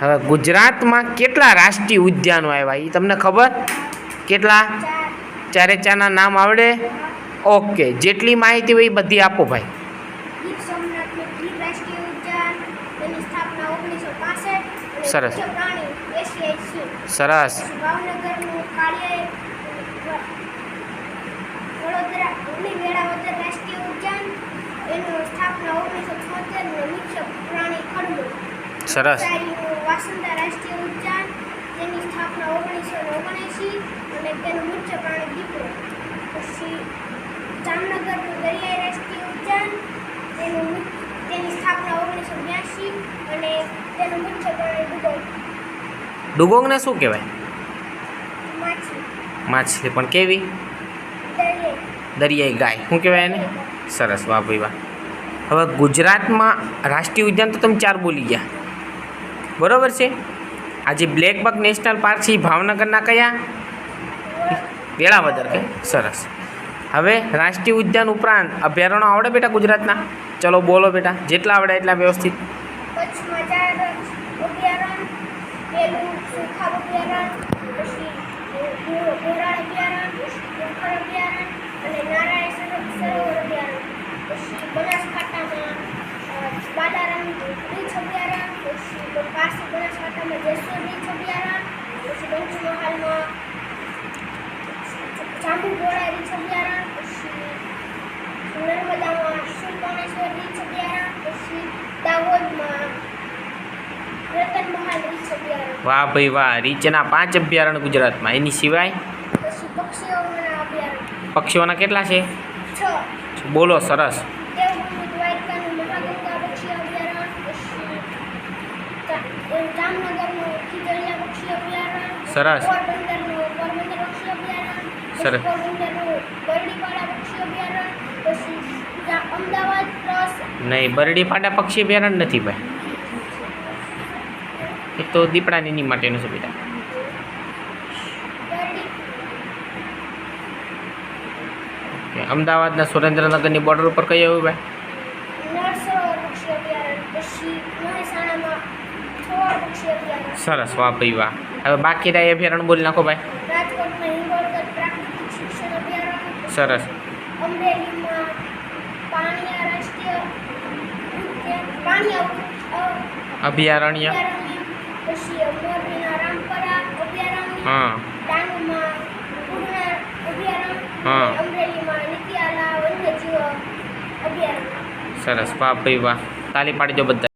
હવે ગુજરાતમાં કેટલા રાષ્ટ્રીય ઉદ્યાનો આવ્યા? એ તમને ખબર? કેટલા? ચાર ચારે ચાના નામ આવડે? ઓકે જેટલી માહિતી હોય એ બધી આપો ભાઈ. સરસ. સરસ. સરસ. વાસંદા રાષ્ટ્રીય ઉદ્યાન તેની સ્થાપના ઓગણીસો ઓગણએંસી અને તેનું મુખ્ય પ્રાણી દીપડો. પછી જામનગરનું દરિયાઈ રાષ્ટ્રીય ઉદ્યાન તેનું તેની સ્થાપના ઓગણીસો બ્યાસી અને તેનું મુખ્ય પ્રાણી ડુગોંગ ડુગોંગને શું કહેવાય? માછી માછલી પણ કેવી? દરિયાઈ. દરિયાઈ ગાય. શું કહેવાય એને? સરસ. વાહ ભાઈ વાહ. હવે ગુજરાતમાં રાષ્ટ્રીય ઉદ્યાન તો તમે ચાર બોલી ગયા. બરોબર છે? આજે બ્લેકબક નેશનલ પાર્ક છે ભાવનગરના કયા? વેળાવદર કે? સરસ. હવે રાષ્ટ્રીય ઉદ્યાન ઉપરાંત અભયારણ્યો આવડે બેટા ગુજરાતના? ચલો બોલો બેટા, જેટલા આવડે એટલા વ્યવસ્થિત. પછી ઘોરાળ અભયારણ્ય ડુંગર અભયારણ્ય અને નારાયણ સરો- સરોવર અભયારણ્ય પછી બનાસકાંઠામાં અ, બાલારામ રીંછ અભયારણ્ય પછી પાસે બનાસકાંઠામાં પછી પંચમહાલમાં પછી નર્મદામાં પછી દાહોદમાં વાહ ભાઈ વાહ રીચના પાંચ અભયારણ્ય ગુજરાતમાં. એની સિવાય? પછી પક્ષીઓના અભયારણ્ય પક્ષીઓના કેટલા છે? છ. બોલો સરસ દેવભૂમિ દ્વારકાનું મહાગંગા પક્ષી અભયારણ્ય પછી જા- જામનગરનું ખીજડીયા પક્ષી અભયારણ્ય સરસ. પોરબંદરનું પોરબંદર પક્ષી અભયારણ્ય પછી સરસ. પોરબંદરનું બરડીપાડા પક્ષી અભયારણ્ય પછી જા- અમદાવાદ સરસ. નહીં, બરડી ફાટા પક્ષી અભયારણ્ય નથી ભાઈ. એ તો દીપડાની એની માટેનું છે બેટા. અમદાવાદના સુરેન્દ્રનગરની બોર્ડર ઉપર કઈ આવ્યું ભાઈ? નરસરોવર પક્ષી અભયારણ્ય પછી મહેસાણામાં થોળ પક્ષી અભયારણ્ય સરસ વાહ ભાઈ વાહ હવે બાકી રહ્યા અભયારણ્ય બોલી નાખો ભાઈ રાજકોટમાં હિંગોળગઢ પ્રાકૃતિક શિક્ષણ અભયારણ્ય સરસ અમરેલીમાં પાણીયા રાષ્ટ્રીય ઉદ્યાન પાણીયા અ- અભયારણ્ય અભયારણ્ય પછી મોરબીના રામપરા અભયારણ્ય હા ડાંગમાં પૂર્ણા અભયારણ્ય હા. અને અમરેલીમાં નિત્યાલા વન્યજીવ અભયારણ્ય સરસ વાહ ભાઈ વાહ તાલી પાડી દો બધા